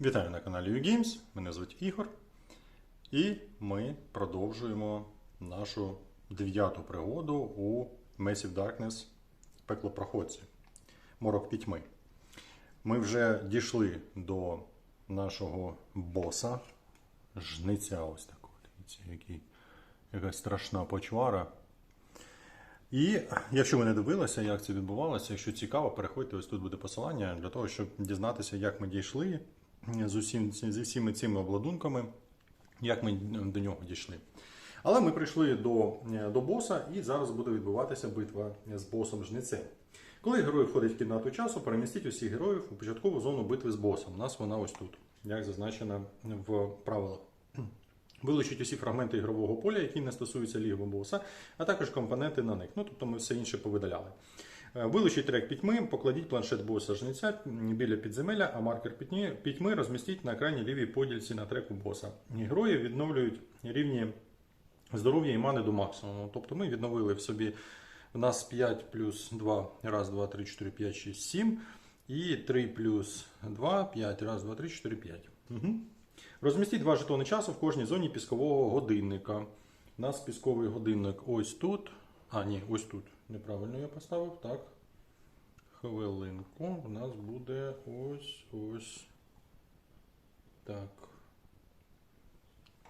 Вітаю на каналі UGames, мене звуть Ігор. І ми продовжуємо нашу дев'яту пригоду у Massive Darkness пеклопроходці. Морок пітьми. Ми вже дійшли до нашого боса, жниця ось такого. Дивіться, який, яка страшна почвара. І якщо ви не дивилися, як це відбувалося, якщо цікаво, переходьте, ось тут буде посилання для того, щоб дізнатися, як ми дійшли з усім, зі всіми цими обладунками, як ми до нього дійшли. Але ми прийшли до, до боса, і зараз буде відбуватися битва з босом жницем. Коли герой входить в кімнату часу, перемістіть усіх героїв у початкову зону битви з босом. У нас вона ось тут, як зазначено в правилах. Вилучіть усі фрагменти ігрового поля, які не стосуються лігу боса, а також компоненти на них. Ну, тобто ми все інше повидаляли. Е, Вилучіть трек пітьми, покладіть планшет боса жниця біля підземелля, а маркер пітьми, розмістіть на крайній лівій подільці на треку боса. Герої відновлюють рівні здоров'я і мани до максимуму. Тобто ми відновили в собі у нас 5 плюс 2, раз, 2, 3, 4, 5, 6, 7. І 3 плюс 2, 5, раз, 2, 3, 4, 5. Угу. Розмістіть два жетони часу в кожній зоні піскового годинника. У нас пісковий годинник ось тут. А, ні, ось тут. Неправильно я поставив. Так. Хвилинку. У нас буде ось ось. Так.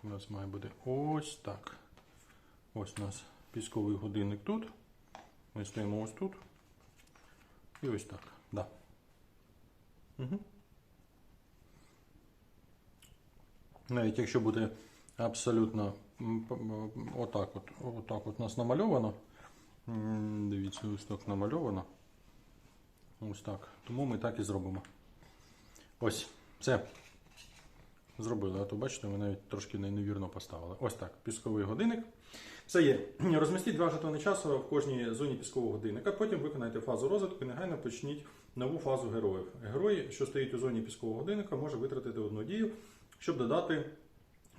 У нас має бути ось так. Ось у нас пісковий годинник тут. Ми стоїмо ось тут. І ось так. Да. Угу. Навіть якщо буде абсолютно отак от, отак от нас намальовано. Дивіться, ось так намальовано. Ось так. Тому ми так і зробимо. Ось, все. Зробили, а то бачите, ми навіть трошки не- невірно поставили. Ось так, пісковий годинник. Все є. Розмістіть два жетони часу в кожній зоні піскового годинника. Потім виконайте фазу розвитку і негайно почніть нову фазу героїв. Герой, що стоїть у зоні піскового годинника, може витратити одну дію, щоб додати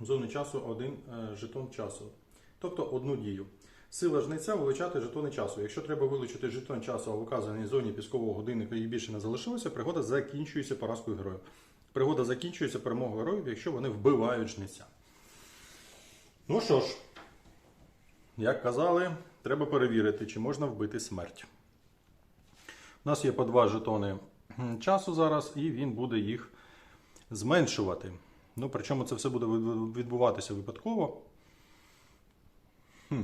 в зону часу один е, жетон часу. Тобто одну дію. Сила жниця вилучати жетони часу. Якщо треба вилучити жетон часу, в указаній зоні піскового годинника їх більше не залишилося, пригода закінчується поразкою героїв. Пригода закінчується перемогою героїв, якщо вони вбивають жниця. Ну що ж, як казали, треба перевірити, чи можна вбити смерть. У нас є по два жетони часу зараз, і він буде їх зменшувати. Ну, причому це все буде відбуватися випадково. Хм.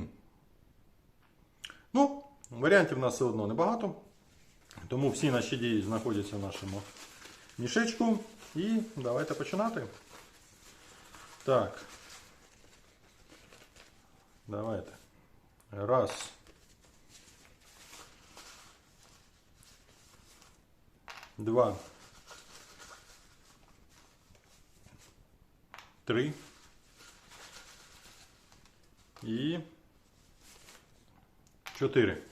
Ну, варіантів у нас все одно небагато. Тому всі наші дії знаходяться в нашому мішечку. І давайте починати. Так. Давайте. Раз. Два. Три. І чотири.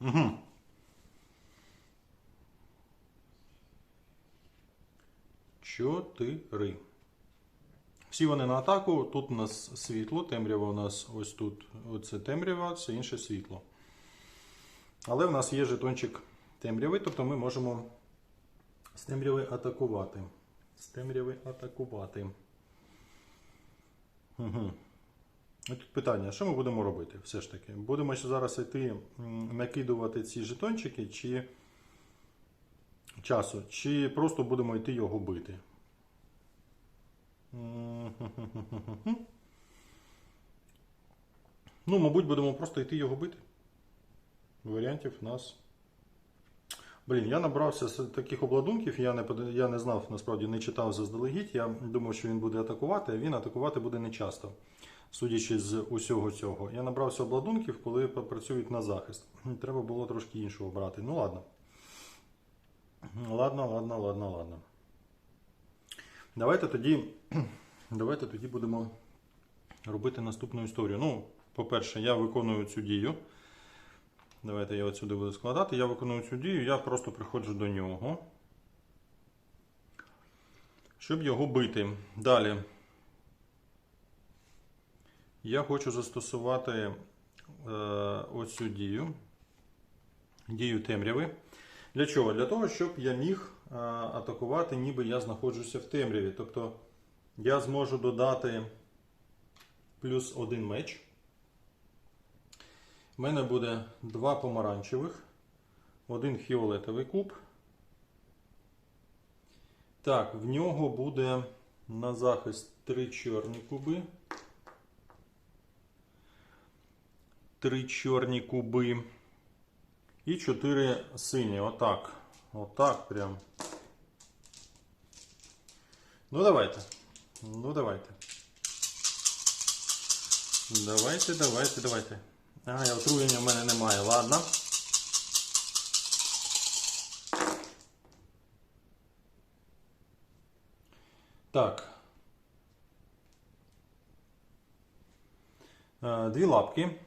Угу. Чотири. Всі вони на атаку. Тут у нас світло, темрява у нас ось тут. Оце темрява, це інше світло. Але в нас є жетончик темряви, тобто ми можемо з темряви атакувати. З темряви атакувати. Угу. І тут питання, що ми будемо робити все ж таки? Будемо зараз йти накидувати ці жетончики чи часу, чи просто будемо йти його бити? Ну, мабуть, будемо просто йти його бити. Варіантів у нас. Блін, я набрався з таких обладунків, я не, я не знав, насправді не читав заздалегідь. Я думав, що він буде атакувати, а він атакувати буде не часто, судячи з усього цього. Я набрався обладунків, коли працюють на захист. Треба було трошки іншого брати. Ну ладно. Ладно, ладно, ладно, ладно. Давайте тоді, давайте тоді будемо робити наступну історію. Ну, по-перше, я виконую цю дію. Давайте я отсюди буду складати. Я виконую цю дію, я просто приходжу до нього. Щоб його бити. Далі. Я хочу застосувати е, оцю дію. Дію темряви. Для чого? Для того, щоб я міг а, атакувати, ніби я знаходжуся в темряві. Тобто я зможу додати плюс один меч. У мене буде два помаранчевих, один фіолетовий куб. Так, в нього буде на захист три чорні куби. Три чорні куби. І чотири сині. Отак. Отак прям. Ну давайте. Ну давайте. Давайте, давайте, давайте. Ага, я отруєння в мене немає. Ладно. Так. Е, Дві лапки.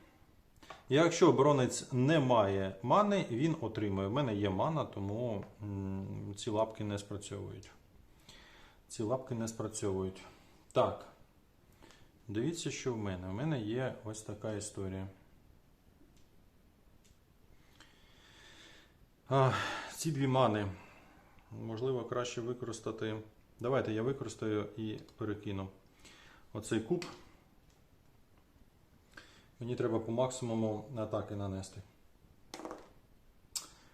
Якщо оборонець не має мани, він отримує. У мене є мана, тому ці лапки не спрацьовують. Ці лапки не спрацьовують. Так. Дивіться, що в мене. У мене є ось така історія. А, ці дві мани. Можливо, краще використати. Давайте я використаю і перекину оцей куб. Мені треба по максимуму атаки нанести.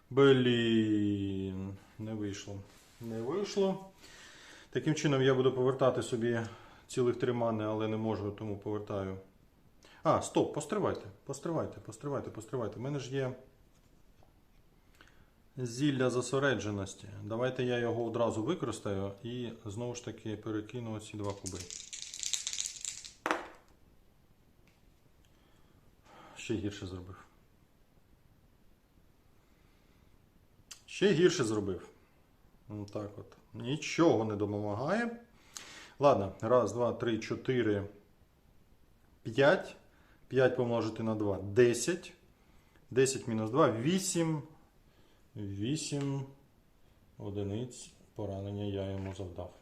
Блін, не вийшло. Не вийшло. Таким чином я буду повертати собі цілих три мани, але не можу, тому повертаю. А, стоп, постривайте, постривайте, постривайте, постривайте. У мене ж є зілля зосередженості. Давайте я його одразу використаю і знову ж таки перекину ці два куби. Ще гірше зробив. Ще гірше зробив. Ну, Так от. Нічого не допомагає. Ладно, раз, два, три, чотири, п'ять. 5 помножити на 2 10. 10 мінус 2 8. 8 одиниць поранення я йому завдав.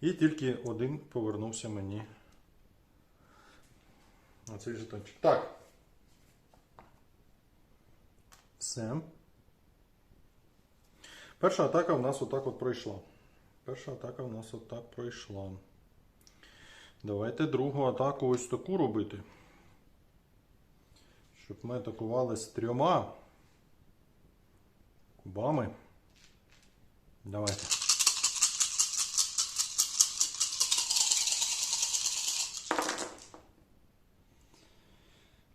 І тільки один повернувся мені на цей жетончик. Так. Все. Перша атака в нас отак от пройшла. Перша атака в нас отак пройшла. Давайте другу атаку ось таку робити. Щоб ми атакували з трьома кубами. Давайте.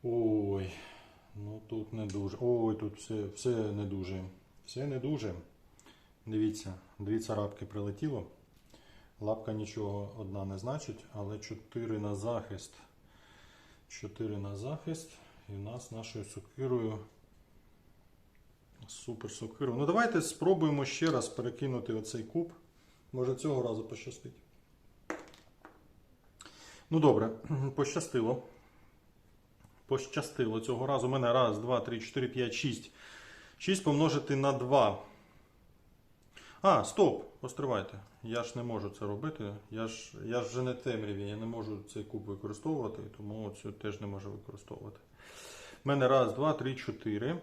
Ой, ну тут не дуже. Ой, тут все, все не дуже. Все не дуже. Дивіться, дві царапки прилетіло. Лапка нічого одна не значить, але 4 на захист. 4 на захист. І в нас нашою сокирою. Супер сокирою. Ну давайте спробуємо ще раз перекинути оцей куб. Може цього разу пощастить. Ну добре, пощастило. Пощастило цього разу. У мене раз, два, три, чотири, п'ять, шість. 6 помножити на 2. А, стоп! Постривайте. Я ж не можу це робити. Я ж, я ж вже не темряві, я не можу цей куб використовувати, тому цю теж не можу використовувати. У мене раз, два, три, чотири. Е,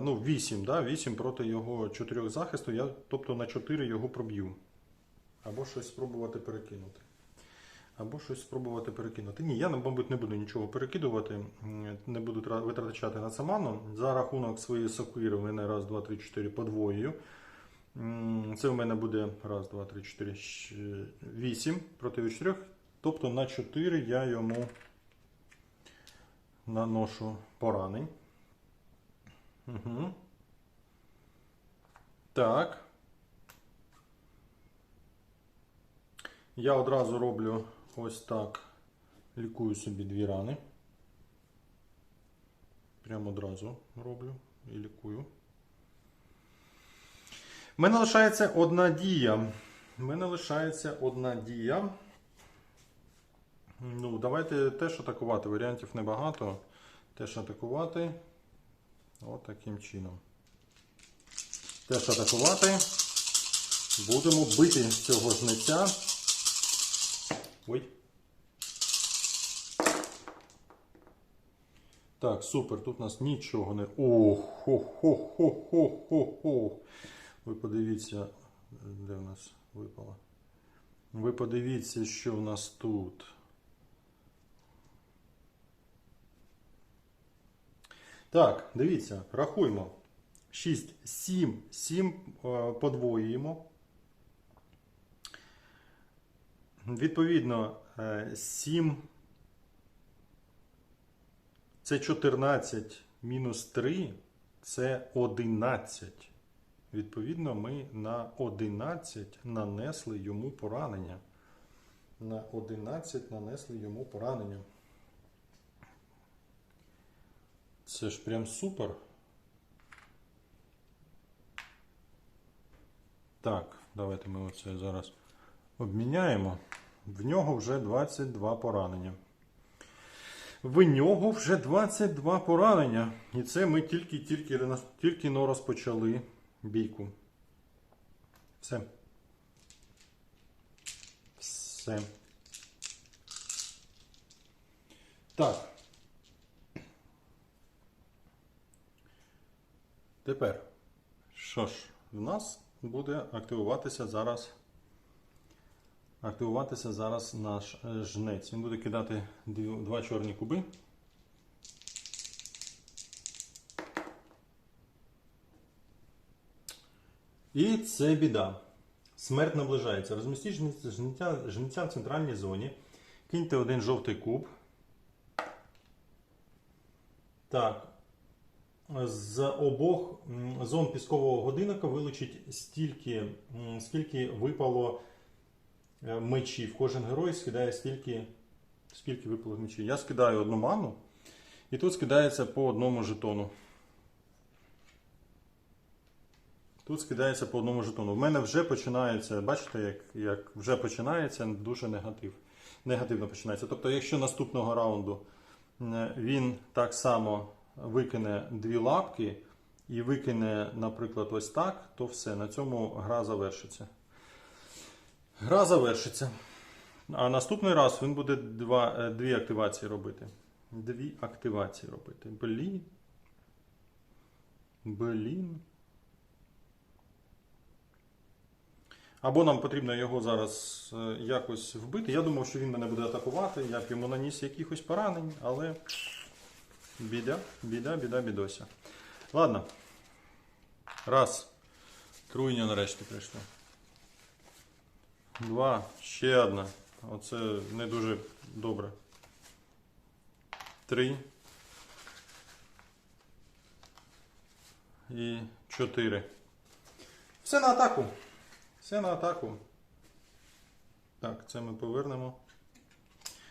Ну, 8, да? 8 проти його 4 захисту. Я, тобто на 4 його проб'ю. Або щось спробувати перекинути. Або щось спробувати перекинути. Ні, я, мабуть, не буду нічого перекидувати, не буду витрачати на саману. За рахунок своєї сокири в мене раз, два, три, чотири подвоюю. Це у мене буде раз, два, три, чотири, вісім проти чотирьох. Тобто на 4 я йому наношу поранень. Угу. Так. Я одразу роблю ось так. Лікую собі дві рани. Прямо одразу роблю і лікую. У мене лишається одна дія. У мене лишається одна дія. Ну, давайте теж атакувати. Варіантів небагато. Теж атакувати. От таким чином. Теж атакувати. Будемо бити цього жниця. Ой. Так, супер, тут у нас нічого не. Ох, хо хо хо хо хо хо Ви подивіться, де в нас випало. Ви подивіться, що в нас тут. Так, дивіться, рахуємо. 6, 7, 7 е, подвоюємо. Відповідно, е, 7 це 14 мінус 3 це 11. Відповідно, ми на 11 нанесли йому поранення. На 11 нанесли йому поранення. Це ж прям супер. Так, давайте ми оце зараз обміняємо. В нього вже 22 поранення. В нього вже 22 поранення. І це ми тільки-тільки тільки но розпочали бійку. Все. Все. Так. Тепер, що ж, в нас буде активуватися зараз. Активуватися зараз наш е, жнець. Він буде кидати два чорні куби. І це біда. Смерть наближається. Розмістіть жні- жниття, жниця в центральній зоні. Киньте один жовтий куб. Так. З обох зон піскового годинника вилучить стільки, скільки випало мечів. Кожен герой скидає стільки, скільки випало мечів. Я скидаю одну ману, і тут скидається по одному жетону. Тут скидається по одному жетону. В мене вже починається, бачите, як, як вже починається дуже негатив. Негативно починається. Тобто, якщо наступного раунду е, він так само викине дві лапки і викине, наприклад, ось так, то все, на цьому гра завершиться. Гра завершиться. А наступний раз він буде два, е, дві активації робити. Дві активації робити. Блін. Блін. Або нам потрібно його зараз е, якось вбити. Я думав, що він мене буде атакувати, я б йому наніс якихось поранень, але біда, біда, біда, бідося. Ладно. Раз. Труйня нарешті прийшло. Два. Ще одна. Оце не дуже добре. Три. І чотири. Все на атаку. Все на атаку. Так, це ми повернемо.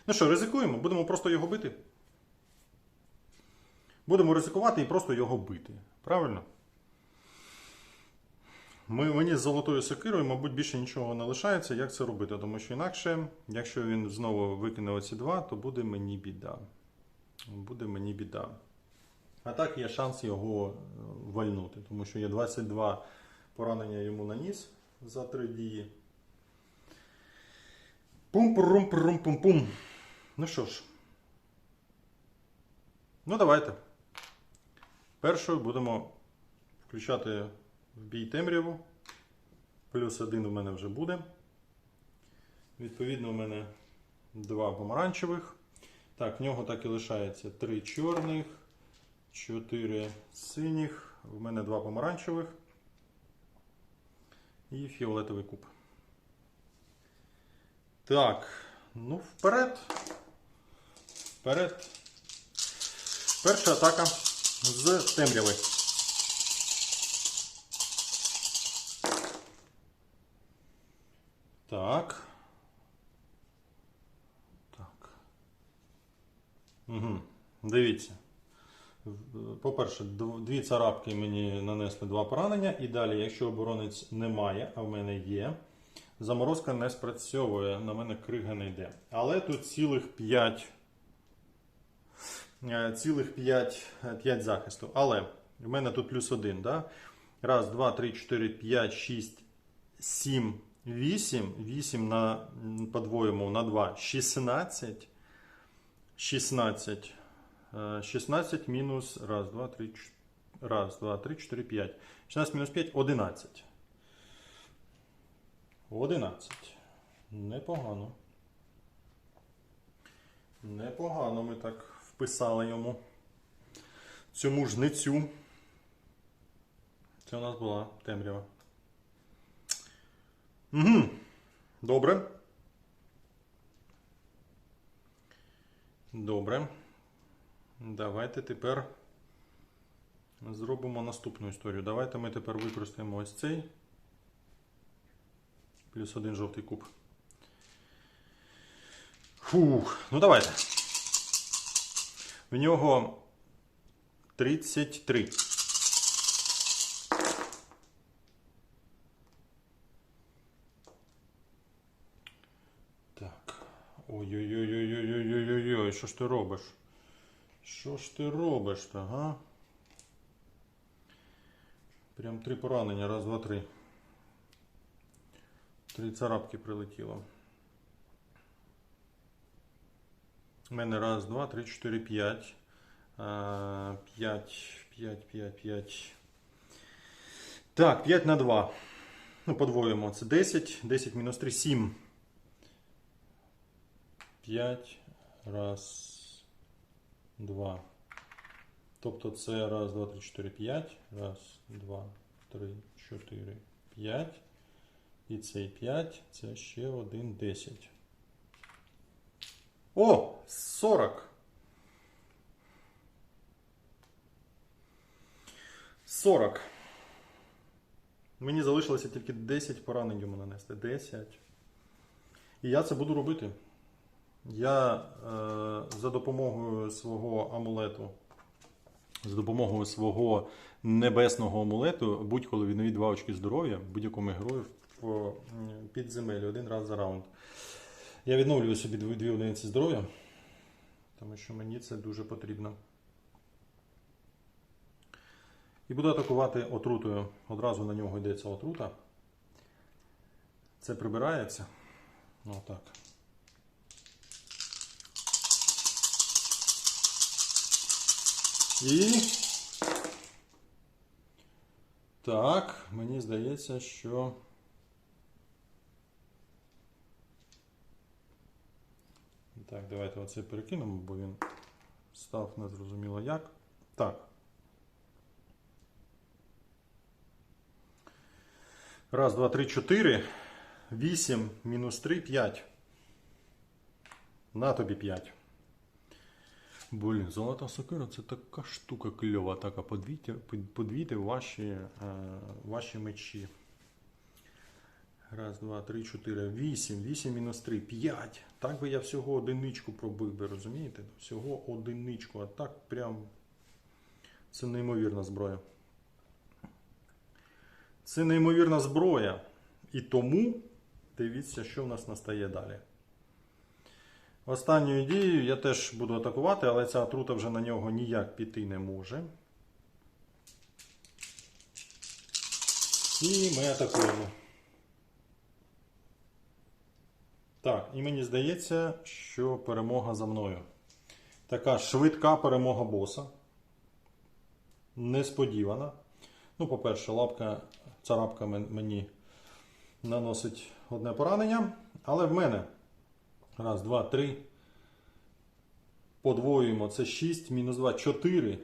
Ну що, ризикуємо? Будемо просто його бити. Будемо ризикувати і просто його бити. Правильно? Ми, мені з золотою сокирою, мабуть, більше нічого не лишається, як це робити. Тому що інакше, якщо він знову викине оці два, то буде мені біда. Буде мені біда. А так є шанс його е, вальнути, тому що є 22 поранення йому наніс за три дії. Пум-пурум-пурум-пум-пум. Ну що ж. Ну, давайте. Першою будемо включати бій темряву. Плюс один у мене вже буде. Відповідно, у мене два помаранчевих. Так, в нього так і лишається три чорних, чотири синіх. В мене два помаранчевих і фіолетовий куб. Так, ну вперед. Вперед. Перша атака з темряви. Так. Так. Угу. Дивіться. По-перше, дві царапки мені нанесли два поранення, і далі, якщо оборонець немає, а в мене є, заморозка не спрацьовує, на мене крига не йде. Але тут цілих 5, цілих 5, 5 захисту. Але в мене тут плюс 1, да? Раз, два, три, чотири, п'ять, шість, сім, вісім. Вісім на м, подвоїмо на 2, 16. 16. Е, 16 мінус раз, два, три, ч- раз, два, три, чотири, п'ять. 16 мінус 5 11. 11. Непогано. Непогано ми так вписали йому цьому жницю. Це у нас була темрява. Угу. Добре. Добре. Давайте тепер зробимо наступну історію. Давайте ми тепер використаємо ось цей. Плюс один жовтий куб. Фух, ну давайте. В нього 33. Так. Що ж ти робиш? Що ж ти робиш, то, га? Прям три поранення. Раз, два, три. Три царапки прилетіло. У мене раз, два, три, чотири, п'ять. П'ять, п'ять, п'ять, п'ять. Так, 5 на 2. Ну, подвоїмо. Це 10. 10 мінус 3, 7. 5. Раз, два. Тобто це раз, два, три, чотири, п'ять. Раз, два, три, чотири, п'ять. І цей 5, це ще один 10. О! 40. 40. Мені залишилося тільки 10 поранень йому нанести. 10. І я це буду робити. Я е, за допомогою свого амулету, за допомогою свого небесного амулету, будь-коли віднові два очки здоров'я будь-якому герою в підземелі один раз за раунд. Я відновлюю собі дві одиниці здоров'я, тому що мені це дуже потрібно. І буду атакувати отрутою. Одразу на нього йдеться отрута. Це прибирається. Отак. І. Так, мені здається, що. Так, давайте оце перекинемо, бо він став незрозуміло як. Так. Раз, два, три, чотири. Вісім, мінус три, п'ять. На тобі п'ять. Блін, золота сокира це така штука кльова, така подвійте, подвійте ваші, е, ваші мечі. Раз, два, три, чотири, вісім. Вісім мінус три, п'ять. Так би я всього одиничку пробив би, розумієте? Всього одиничку, а так прям це неймовірна зброя. Це неймовірна зброя. І тому дивіться, що в нас настає далі. Останньою дією я теж буду атакувати, але ця отрута вже на нього ніяк піти не може. І ми атакуємо. Так, і мені здається, що перемога за мною. Така швидка перемога боса. Несподівана. Ну, по-перше, лапка, царапка мені наносить одне поранення, але в мене. Раз, два, три. Подвоюємо. Це 6, мінус 2, 4.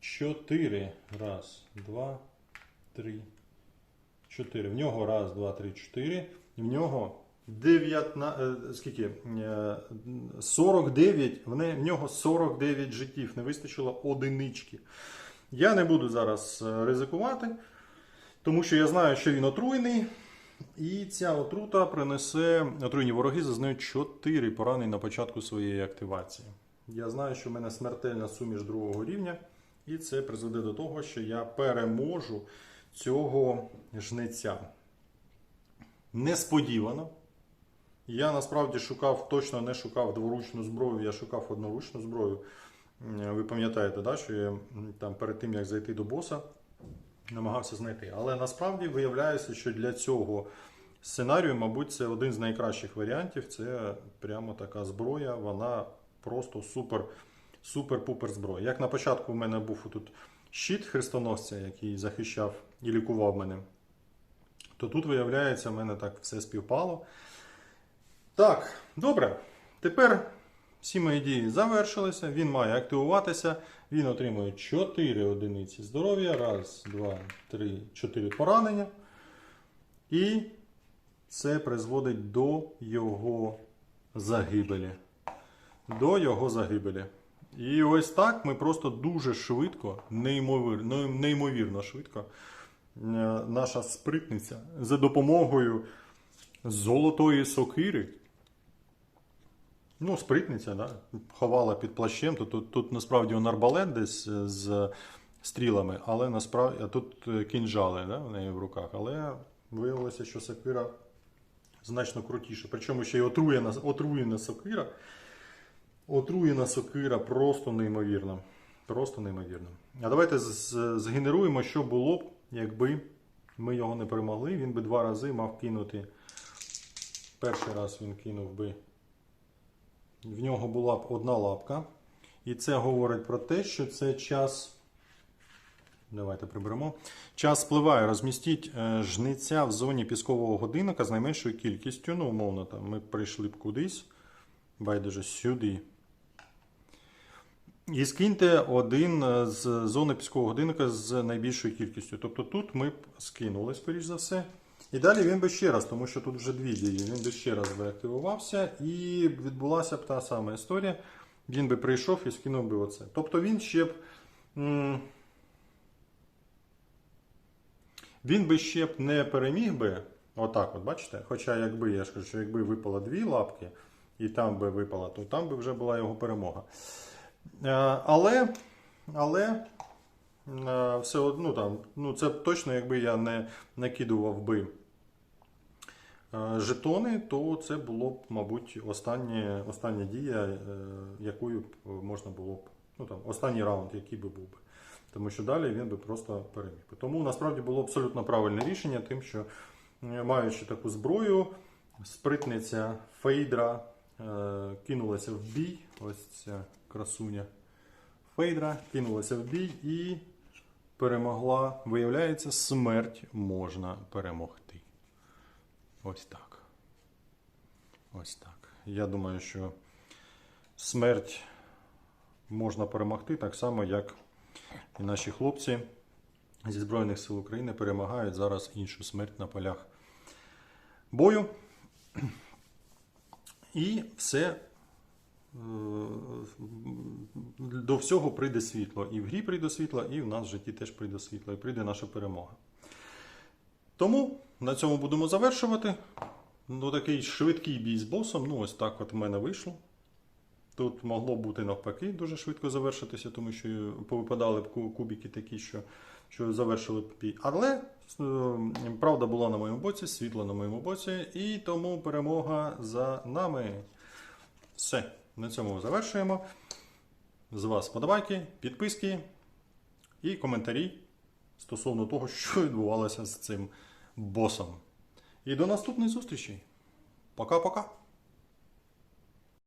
4. Раз, два, три, 4. В нього раз, два, три, 4. В нього 19, скільки? Е, 49. В не- в нього 49 життів. Не вистачило одинички. Я не буду зараз е, ризикувати, тому що я знаю, що він отруйний. І ця отрута принесе отруйні вороги зазнають 4 поранень на початку своєї активації. Я знаю, що в мене смертельна суміш другого рівня, і це призведе до того, що я переможу цього жнеця. Несподівано. Я насправді шукав, точно не шукав дворучну зброю, я шукав одноручну зброю. Ви пам'ятаєте, да, що я там перед тим, як зайти до боса, намагався знайти. Але насправді виявляється, що для цього сценарію, мабуть, це один з найкращих варіантів. Це прямо така зброя, вона просто супер супер-пупер зброя. Як на початку в мене був тут щит хрестоносця, який захищав і лікував мене, то тут, виявляється, в мене так все співпало. Так, добре. Тепер всі мої дії завершилися. Він має активуватися. Він отримує 4 одиниці здоров'я. Раз, два, три, чотири поранення. І це призводить до його загибелі. До його загибелі. І ось так ми просто дуже швидко, неймовірно, неймовірно швидко, е, наша спритниця за допомогою золотої сокири. Ну, спритниця, да? ховала під плащем. Тут, тут, тут насправді он арбалет десь е, з стрілами, але насправді тут е, кінжали да, в неї в руках. Але виявилося, що сокира значно крутіша. Причому ще й отруєна, отруєна сокира. Отруєна сокира просто неймовірно. Просто неймовірно. А давайте згенеруємо, що було б, якби ми його не перемогли. Він би два рази мав кинути. Перший раз він кинув би. В нього була б одна лапка. І це говорить про те, що це час. Давайте приберемо. Час спливає. Розмістіть е, жниця в зоні піскового годинника з найменшою кількістю. Ну, умовно, там ми прийшли б кудись. Байдуже сюди. І скиньте один е, з зони піскового годинника з найбільшою кількістю. Тобто тут ми б скинули, скоріш за все. І далі він би ще раз, тому що тут вже дві дії. Він би ще раз би активувався і відбулася б та сама історія. Він би прийшов і скинув би оце. Тобто він ще б. Він би ще б не переміг би. Отак, от бачите? Хоча, якби я ж кажу, що якби випало дві лапки, і там би випала, то там би вже була його перемога. Е, Але, але е, все одно там, ну це точно, якби я не накидував би жетони, то це було б, мабуть, останнє, остання дія, е, якою б можна було б, ну там, останній раунд, який би був би. Тому що далі він би просто переміг. Тому насправді було абсолютно правильне рішення, тим, що е, маючи таку зброю, спритниця Фейдра е, кинулася в бій. Ось ця красуня Фейдра кинулася в бій і перемогла. Виявляється, смерть можна перемогти. Ось так. Ось так. Я думаю, що смерть можна перемогти так само, як і наші хлопці зі Збройних сил України перемагають зараз іншу смерть на полях бою. І все е, до всього прийде світло. І в грі прийде світло, і в нас в житті теж прийде світло, і прийде наша перемога. Тому на цьому будемо завершувати. Ну, такий швидкий бій з босом. Ну, ось так от в мене вийшло. Тут могло бути навпаки дуже швидко завершитися, тому що повипадали б кубики такі, що, що завершили б бій. Але е, правда була на моєму боці, світло на моєму боці, і тому перемога за нами. Все, на цьому завершуємо. З вас подобайки, підписки і коментарі стосовно того, що відбувалося з цим босом. І до наступної зустрічі. Пока-пока.